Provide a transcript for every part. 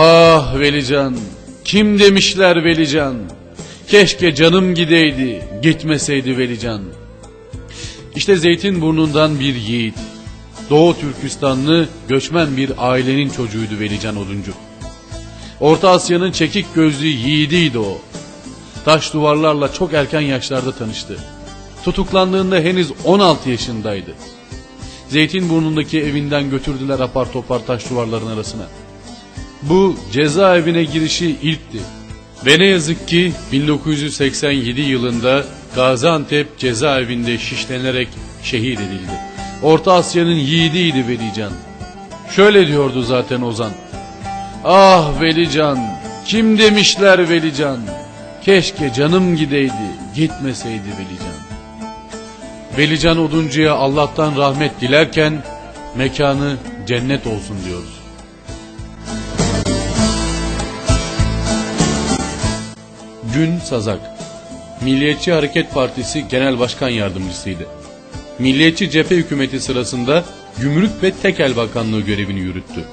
Ah Velican, kim demişler Velican? Keşke canım gideydi, gitmeseydi Velican. İşte Zeytinburnu'ndan bir yiğit. Doğu Türkistanlı göçmen bir ailenin çocuğuydu Velican Oduncu. Orta Asya'nın çekik gözlü yiğidiydi o. Taş duvarlarla çok erken yaşlarda tanıştı. Tutuklandığında henüz 16 yaşındaydı. Zeytinburnu'ndaki evinden götürdüler apar topar taş duvarların arasına. Bu cezaevine girişi ilkti. Ve ne yazık ki 1987 yılında Gaziantep cezaevinde şişlenerek şehit edildi. Orta Asya'nın yiğidiydi Velican. Şöyle diyordu zaten Ozan. Ah Velican, kim demişler Velican? Keşke canım gideydi, gitmeseydi Velican. Velican Oduncu'ya Allah'tan rahmet dilerken mekanı cennet olsun diyoruz. Gün Sazak Milliyetçi Hareket Partisi Genel Başkan Yardımcısıydı. Milliyetçi Cephe Hükümeti sırasında Gümrük ve Tekel Bakanlığı görevini yürüttü.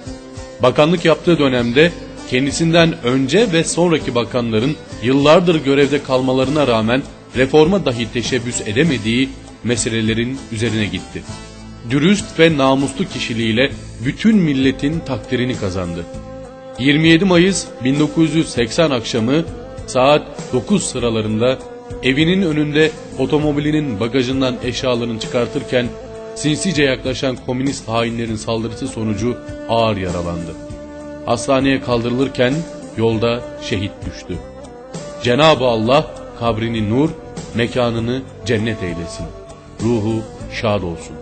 Bakanlık yaptığı dönemde kendisinden önce ve sonraki bakanların yıllardır görevde kalmalarına rağmen reforma dahi teşebbüs edemediği meselelerin üzerine gitti. Dürüst ve namuslu kişiliğiyle bütün milletin takdirini kazandı. 27 Mayıs 1980 akşamı saat 9 sıralarında evinin önünde otomobilinin bagajından eşyalarını çıkartırken sinsice yaklaşan komünist hainlerin saldırısı sonucu ağır yaralandı. Hastaneye kaldırılırken yolda şehit düştü. Cenab-ı Allah kabrini nur, mekanını cennet eylesin. Ruhu şad olsun.